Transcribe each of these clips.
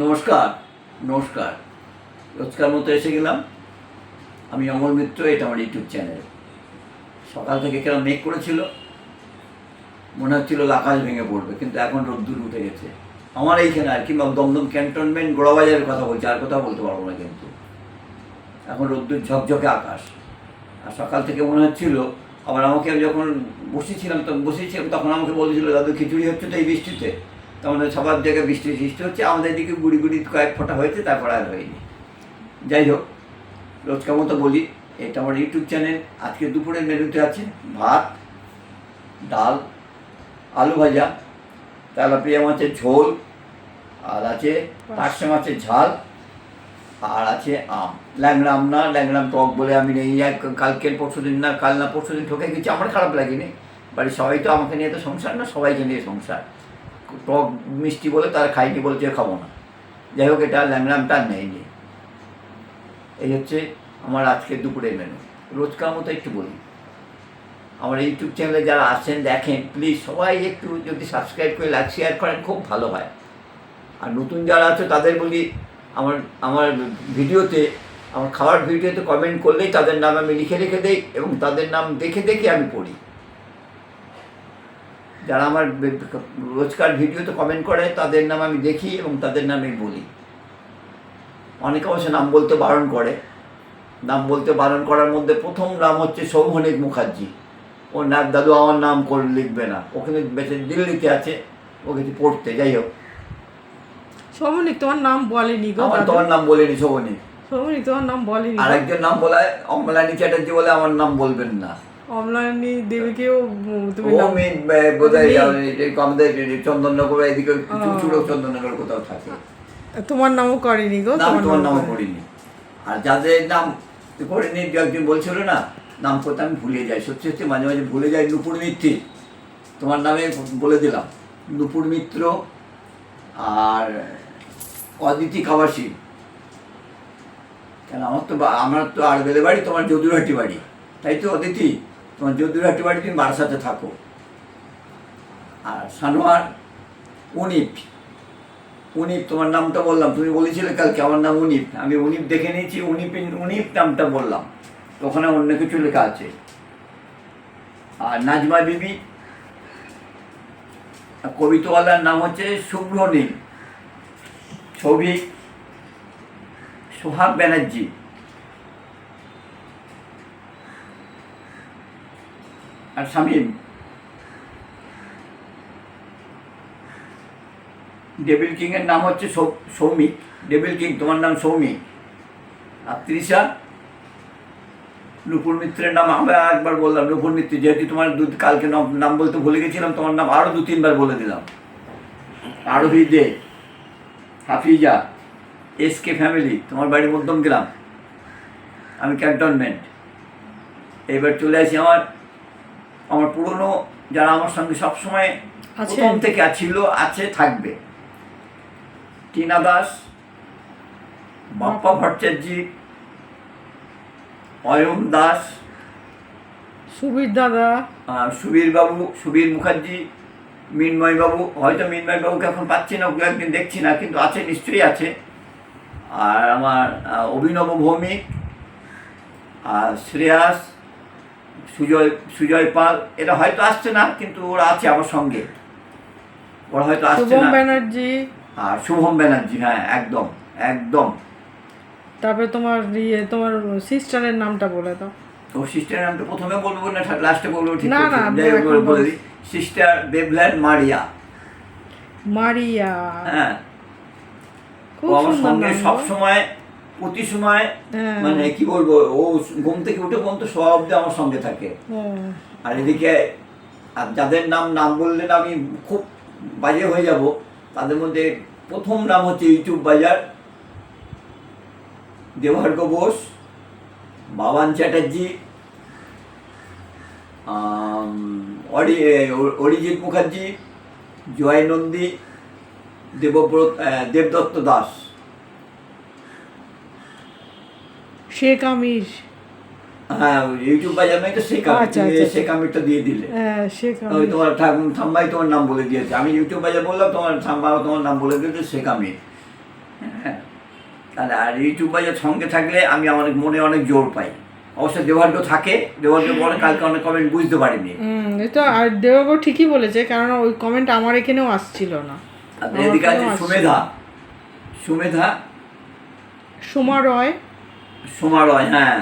নমস্কার নমস্কার। রোজকার মতো এসে গেলাম। আমি অমল মিত্র, এটা আমার ইউটিউব চ্যানেল। সকাল থেকে কেন মেঘ করেছিল? মনে হচ্ছিল আকাশ ভেঙে পড়বে, কিন্তু এখন রোদ্দুর উঠে গেছে। আমার এইখানে আর কিংবা দমদম ক্যান্টনমেন্ট গোড়াবাজারের কথা বলছি, আর কথা বলতে পারব না কিন্তু। এখন রোদ্দুর ঝকঝকে আকাশ। আর সকাল থেকে মনে হচ্ছিল, আবার আমাকে যখন বসেছিলাম তখন বসেছিলাম তখন আমাকে বলেছিল, দাদু, খিচুড়ি হচ্ছে তো এই বৃষ্টিতে? আমাদের সবার জায়গায় বৃষ্টি সৃষ্টি হচ্ছে, আমাদের দিকে গুড়ি গুড়ি কয়েক ফোঁটা হয়েছে, তারপর আর হয়নি। যাই হোক, রোজকার মতো বলি, এটা আমার ইউটিউব চ্যানেল, আজকে দুপুরের মেনুতে আছে ভাত, ডাল, আলু ভাজা, তেলাপিয়া মাছের ঝোল, আর আছে পার্শে মাছের ঝাল, আর আছে আম। ল্যাংড়া আম না ল্যাংড়াম টক বলে আমি নেই, এক কালকে পরশু দিন না, কাল না পরশু দিন ঠকে গেছি, আমার খারাপ লাগেনি। বাড়ির সবাই তো আমাকে নিয়ে তো সংসার না, সবাইকে নিয়ে সংসার। টক মিষ্টি বলে তারা খাইনি বলছে খাব না। যাই হোক, এটা ল্যাংড়ামটা আর নেয়নি। এই হচ্ছে আমার আজকে দুপুরের মেনু রোজকার মতো একটু বলি। আমার ইউটিউব চ্যানেলে যারা আসেন দেখেন প্লিজ সবাই একটু যদি সাবস্ক্রাইব করে লাইক শেয়ার করেন, খুব ভালো হয়। আর নতুন যারা আছে, তাদের বলি, আমার আমার ভিডিওতে, আমার খাওয়ার ভিডিওতে কমেন্ট করলেই তাদের নাম আমি লিখে রেখে দেই এবং তাদের নাম দেখে দেখে আমি পড়ি। যারা আমার রোজকার ভিডিওতে কমেন্ট করে তাদের নাম আমি দেখি এবং তাদের নাম বলি। অনেকে অবশ্য নাম বলতে বারণ করে। নাম বলতে বারণ করার মধ্যে প্রথম নাম হচ্ছে সৌমনিক মুখার্জি। ও না দাদু আমার নাম করে লিখবে না। ওখানে বেঁচে দিল্লিতে আছে ও কিছু পড়তে যাই হোক। সমনিক তোমার নাম বলেনি আমার তোমার নাম বলেনি সৌমনিক সমনিক তোমার নাম বলেনি আর একজন নাম বলায় অমলানী চ্যাটার্জি বলে আমার নাম বলবেন না। অমলানি দেবীকেও তুমি ও আমি বোধহয় আমাদের চন্দননগর এদিকে ও। চুচুড়ো চন্দননগর কোথাও থাকে। তোমার নামও করেনি গো তোমার নাম করেনি। আর যাদের নাম করিনি একজন বলছিল না নাম করতে আমি ভুলে যাই সত্যি সত্যি মাঝে মাঝে ভুলে যাই নুপুর মিত্র। তোমার নামে বলে দিলাম নুপুর মিত্র আর অদিতি খাবাসি কেন আমার তো আমার তো আর বেলে বাড়ি তোমার যদুরহাটি বাড়ি। তাই তো অদিতি? তোমার যদুরহাটি বাড়ি তুমি বারাসাতে থাকো। আর সানোয়ার, উনিপ উনিপ, তোমার নামটা বললাম, তুমি বলেছিলে কালকে, আমার নাম উনিপ, আমি উনিপ দেখে নিয়েছি, উনিপ উনিপ নামটা বললাম, ওখানে অন্য কিছু লেখা আছে। আর নাজমা বিবি কবিতাওয়ালার নাম হচ্ছে শুভ্র নীল ছবি, সোহাগ ব্যানার্জি। আর শামীম। ডেভিল কিং এর নাম হচ্ছে সৌ- সৌমিক। ডেভিল কিং তোমার নাম সৌমিক। আর তৃষা নুপুর মিত্রের নাম আমরা একবার বললাম নুপুর মিত্র। যেহেতু তোমার দু কালকে নাম বলতে ভুলে গেছিলাম, তোমার নাম আরও দু তিনবার বলে দিলাম। Arohi Dey, Hafiza S K family তোমার বাড়ি মধ্যম গ্রাম আমি ক্যান্টনমেন্ট। এবার চলে আসি আমার আমার পুরনো যারা আমার সঙ্গে সবসময়। প্রথম থেকে ছিল আছে থাকবে। টিনা দাস বাপ্পা ভট্টাচার্যি অয়ন দাস সুবীর দাদা। সুবীর বাবু সুবীর মুখার্জি মিনময় বাবু। হয়তো মিনময় বাবুকে এখন পাচ্ছি না ওকে একদিন দেখছি না কিন্তু আছে নিশ্চয়ই আছে। আর আমার অভিনব ভৌমিক আর শ্রেয়াস সুজয় সুজয় পাল এরা হয়তো আসছে না কিন্তু ওরা আছে আমার সঙ্গে। ওরা হয়তো আসছে শুভম না। ব্যানার্জি। আর শুভম ব্যানার্জি হ্যাঁ একদম একদম। তারপরে তোমার ইয়ে তোমার সিস্টারের নামটা বলে দাও। তো সিস্টারের নামটা প্রথমে বলব না লাস্টে বলব ঠিক না। না, যাই হোক, এখন বলে দিই। Sister Maria Maria. হ্যাঁ। খুব ও আমার সুন্দর সঙ্গে নাম সব গো। সময় প্রতি সময়। মানে কি বলব ও ঘুম থেকে উঠে পর্যন্ত সব আমার সঙ্গে থাকে। আর এদিকে আর যাদের নাম নাম বললেন আমি খুব বাজে হয়ে যাব তাদের মধ্যে প্রথম নাম হচ্ছে ইউটিউব বাজার দেবার্গ বোস বাবান চ্যাটার্জি অরিজিৎ মুখার্জি জয় নন্দী দেবব্রত দেবদত্ত দাস শেখ আমির হ্যাঁ ইউটিউব বাজার তো শেখ আমির আচ্ছা, আচ্ছা, শেখ আমিরটা দিয়ে দিলে। হ্যাঁ শেখ ওই তোমার তোমার নাম বলে দিয়েছে। আমি ইউটিউব বাজার বললাম তোমার তোমার নাম বলে দিয়েছে শেখ আমির তাহলে আর ইউটিউব বাজার সঙ্গে থাকলে আমি আমার মনে অনেক জোর পাই। অবশ্য দেওয়ার্গ থাকে দেওয়ার্গ বলে কালকে অনেক কমেন্ট বুঝতে পারিনি। হুম এটা আর ঠিকই বলেছে কেননা ওই কমেন্ট আমার এখানেও আসছিল না। আর এদিকে আছে সুমেধা। সুমেধা? সোমা রয়। সোমা রয় হ্যাঁ।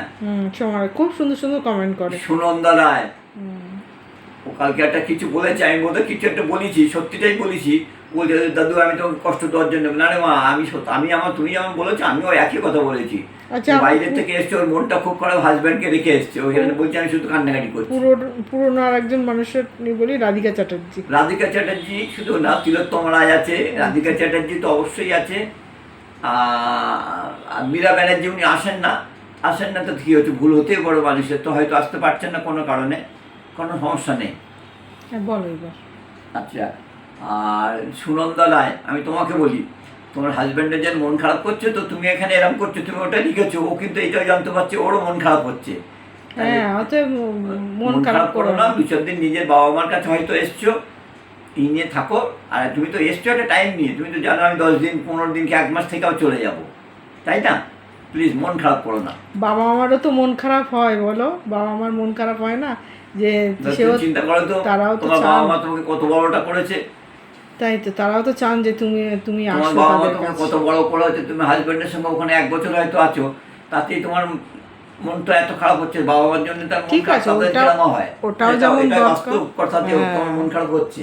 সোমা খুব সুন্দর সুন্দর কমেন্ট করে। সুনন্দা রায়। ও কালকে একটা কিছু বলেছে আমি বোধহয় কিছু একটা বলেছি সত্যিটাই বলেছি। বলছে দাদু আমি তোমাকে কষ্ট দেওয়ার জন্য না রে মা আমি আমি আমার তুমি যেমন বলেছ আমিও একই কথা বলেছি। আচ্ছা, যে বাইরের থেকে এসছে ওর মনটা খুব খারাপ হাজব্যান্ডকে রেখে এসছে। ওইখানে বলছে আমি শুধু কান্নাকাটি করছি। পুরো পুরোনো আর একজন মানুষের বলি রাধিকা চ্যাটার্জি। রাধিকা চ্যাটার্জি শুধু না তিলোত্তম রায় আছে। রাধিকা চ্যাটার্জি তো অবশ্যই আছে। মীরা ব্যানার্জি উনি আসেন না। আসেন না তো কী হচ্ছে? ভুল হতেই বড় মানুষের। তো হয়তো আসতে পারছেন না কোনো কারণে। কোনো সমস্যা নেই। হ্যাঁ বলো এবার। আচ্ছা আর সুনন্দা রায় আমি তোমাকে বলি তোমার হাজব্যান্ডের যে মন খারাপ করছে তো তুমি এখানে এরম করছ তুমি ওটা লিখেছো ও কিন্তু এটাও জানতে পারছে ওরও মন খারাপ হচ্ছে। হ্যাঁ মন খারাপ করো না না। দু চার দিন নিজের বাবা মার কাছে হয়তো এসছো এই নিয়ে থাকো আর তুমি তো এসছো একটা টাইম নিয়ে তুমি তো জানো আমি দশ দিন পনেরো দিন কি এক মাস থেকেও চলে যাব। তাই না? প্লিজ মন খারাপ করো না। বাবা আমারও তো মন খারাপ হয় বলো। বাবা আমার মন খারাপ হয় না? যে সেও চিন্তা করো তো তারাও তো তোমার। বাবা মা তোমাকে কত বড়টা করেছে? তাই তো তারাও তো চান যে তুমি তুমি আসো বাবা মা তোমাকে কত বড় করে হচ্ছে তুমি হাজবেন্ডের সঙ্গে ওখানে এক বছর হয়তো আছো তাতেই তোমার মনটা এত খারাপ হচ্ছে বাবা মার জন্য তার মন খারাপ হয়। ওটাও যেমন। কথা হ্যাঁ। তোমার মন খারাপ হচ্ছে।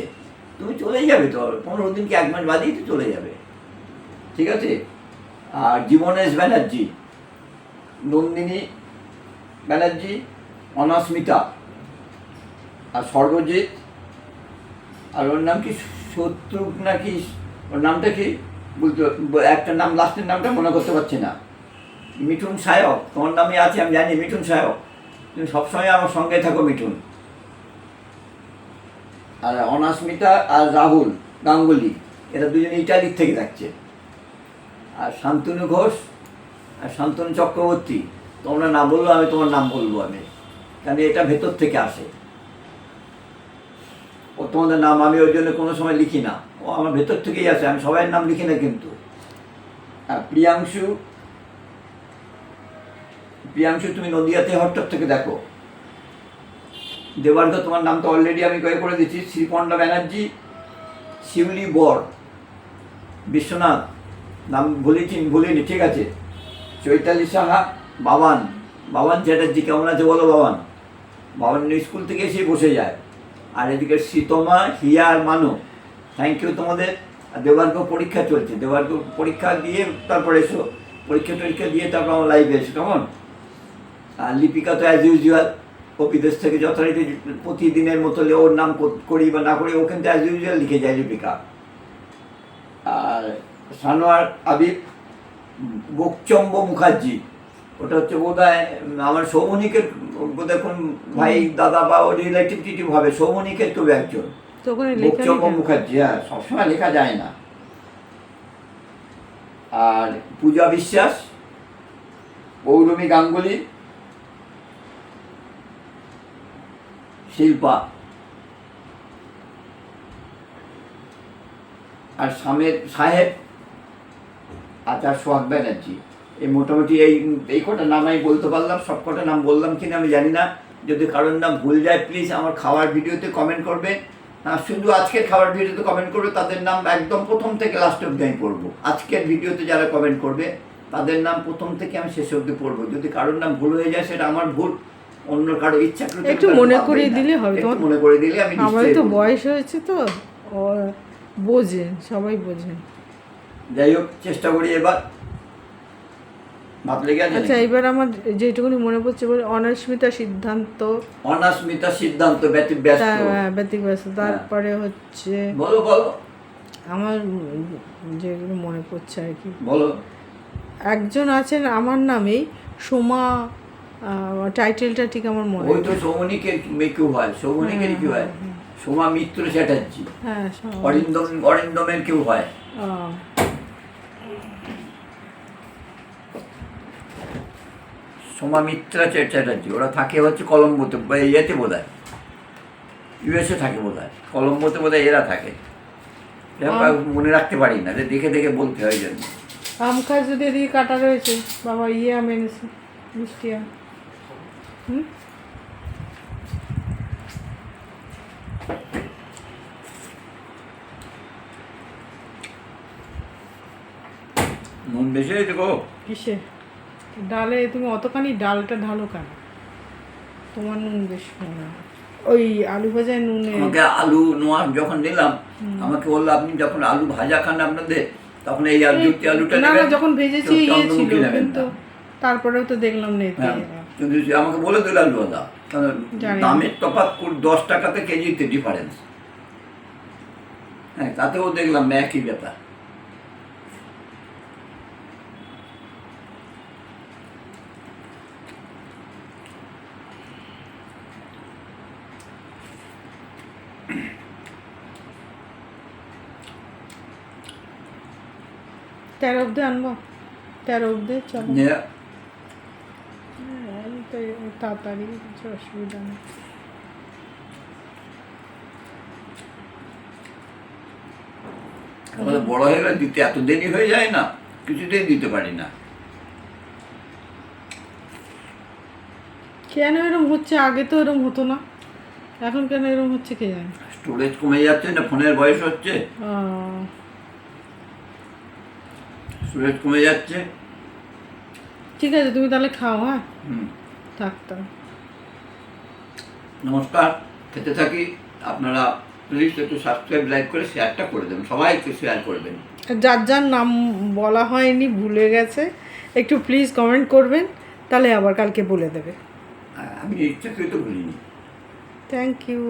তুমি চলেই যাবে তো পনেরো দিন কি এক মাস বাদেই তো চলে যাবে। ঠিক আছে? আর জীবনেশ ব্যানার্জি, নন্দিনী ব্যানার্জি, অনাস্মিতা, আর সর্বজিৎ আর ওর নাম কি শত্রু নাকি, ওর নামটা কি? বলতে একটা নাম লাস্টের নামটা মনে করতে পারছি না। মিঠুন সায়ক, তোমার নামে আছে, আমি জানি, মিঠুন সায়ক। তুমি সবসময় আমার সঙ্গে থাকো, মিঠুন। আর অনাস্মিতা আর রাহুল, গাঙ্গুলি, এরা দুজনে ইটালির থেকে থাকছে। আর শান্তনু ঘোষ আর শান্তনু চক্রবর্তী, তোমরা না বলল আমি তোমার নাম বলব আমি। কারণ এটা ভেতর থেকে আসে। ও তোমাদের নাম আমি ওই জন্য কোনো সময় লিখি না। ও আমার ভেতর থেকেই আসে, আমি সবাই নাম লিখি না কিন্তু। আর প্রিয়াংশু প্রিয়াংশু তুমি নদিয়াতে হট্টর থেকে দেখো। দেবার্ঘ তোমার নাম তো অলরেডি আমি কয়ে করে দিচ্ছি শ্রীপন্ডা ব্যানার্জি, শিউলি বর, বিশ্বনাথ, নাম ভুলেছি, ভুলিনি, ঠিক আছে। চৈতালি সাহা, বাবান বাবান চ্যাটার্জি, কেমন আছে বলো বাবান? বাবান স্কুল থেকে এসে বসে যায়। আর এদিকে শীতমা হিয়া আর মানো থ্যাংক ইউ তোমাদের। আর পরীক্ষা চলছে দেবার্ঘ পরীক্ষা দিয়ে তারপর এসো পরীক্ষা টরীক্ষা দিয়ে তারপর আমার লাইভে এসো, কেমন? আর লিপিকা তো অ্যাজ ইউজুয়াল ও বিদেশ থেকে যথারীতি প্রতিদিনের মতো লে- ওর নাম করি বা না করি ও কিন্তু অ্যাজ ইউজুয়াল লিখে যায় লিপিকা। আর সানোয়ার আবিব গোকচম্ব মুখার্জি ওটা হচ্ছে বোধ আমার সৌমনিকের বোধ হয় কোন ভাই দাদা বা ও রিলেটিভ টিটিভ হবে সৌমনিকের কেউ একজন। গোকচম্ব মুখার্জি হ্যাঁ সবসময় লেখা যায় না। আর পূজা বিশ্বাস পৌলমী গাঙ্গুলি শিল্পা আর সামের সাহেব আর তার সোহাগ ব্যানার্জি। এই মোটামুটি এই এই কটা নাম আমি বলতে পারলাম, সব কটা নাম বললাম কিনা আমি জানি না। যদি কারোর নাম ভুল যায় প্লিজ আমার খাওয়ার ভিডিওতে কমেন্ট করবে। আর শুধু আজকের খাবার ভিডিওতে কমেন্ট করবে, তাদের নাম একদম প্রথম থেকে লাস্ট অব্দি আমি পড়ব। আজকের ভিডিওতে যারা কমেন্ট করবে, তাদের নাম প্রথম থেকে আমি শেষ অব্দি পড়ব। যদি কারোর নাম ভুল হয়ে যায়, সেটা আমার ভুল। অন্য কারও ইচ্ছা একটু মনে করিয়ে দিলে হবে। তোমার- মনে করে দিলে আমি নিশ্চয়ই তো বয়স হয়েছে তো সবাই বোঝেন যাই হোক চেষ্টা করি এবার। আচ্ছা এবার আমার যেটুকুনি মনে পড়ছে বলে অনাস্মিতা সিদ্ধান্ত। অনাস্মিতা সিদ্ধান্ত হ্যাঁ, ব্যতিব্যস্ত। তারপরে হচ্ছে বলো বলো। আমার যেগুলো মনে পড়ছে আর কি। বলো। একজন আছেন আমার নামেই সোমা টাইটেলটা ঠিক আমার মনে ওই তো সৌমনিকের মেয়ে কেউ হয় সৌমনিকের কি হয়? সোমা মিত্র চ্যাটার্জি। হ্যাঁ সোমা। অরিন্দম অরিন্দমের কেউ হয়? সোমা মিত্রা চ্যাটার্জি ওরা থাকে হচ্ছে কলম্বোতে বা ইয়েতে বোধ হয় ইউএসএ থাকে বোধ হয় কলম্বোতে বোধ এরা থাকে। মনে রাখতে পারি না যে দেখে দেখে বলতে হয় জন্য। আম খাস যদি এদিকে কাটা রয়েছে বাবা ইয়ে আম এনেছে মিষ্টি আম। হুম নুন বেশি হয়েছে গো। কিসে? ডালে তুমি অতখানি ডালটা ঢালো কেন? তোমার নুন বেশি মনে। ওই আলু ভাজায় নুনে আমাকে আলু নোয়া যখন দিলাম আমাকে বলল আপনি যখন আলু ভাজা খান আপনাদের তখন এই আলু যুক্তি আলুটা না যখন ভেজেছি ইয়ে ছিল কিন্তু তারপরেও তো দেখলাম নেই। হ্যাঁ, কিন্তু সে আমাকে বলে দিল আলু আদা দামের তফাৎ দশ টাকাতে কেজিতে ডিফারেন্স হ্যাঁ তাতেও দেখলাম একই ব্যাপার। তেরো অব্দি আনব। তেরো অব্দি চলো নিয়ে হ্যাঁ, আমি তো এই তাড়াতাড়ি কিছু অসুবিধা নেই। আমাদের বড় হয়ে গেলে দিতে এত দেরি হয়ে যায় না কিছুতেই দিতে পারি না। কেন এরম হচ্ছে? আগে তো এরম হতো না। এখন কেন এরম হচ্ছে কে জানে? স্টোরেজ কমে যাচ্ছে না ফোনের বয়স হচ্ছে। স্টোরেজ কমে যাচ্ছে। ঠিক আছে তুমি তাহলে খাও হ্যাঁ? হুম। থাকতাম। নমস্কার খেতে থাকি আপনারা প্লিজ একটু সাবস্ক্রাইব লাইক করে শেয়ারটা করে দেবেন সবাই একটু শেয়ার করবেন যার যার নাম বলা হয়নি ভুলে গেছে একটু প্লিজ কমেন্ট করবেন তাহলে আবার কালকে বলে দেবে। আমি ইচ্ছাকৃত ভুলিনি। Thank you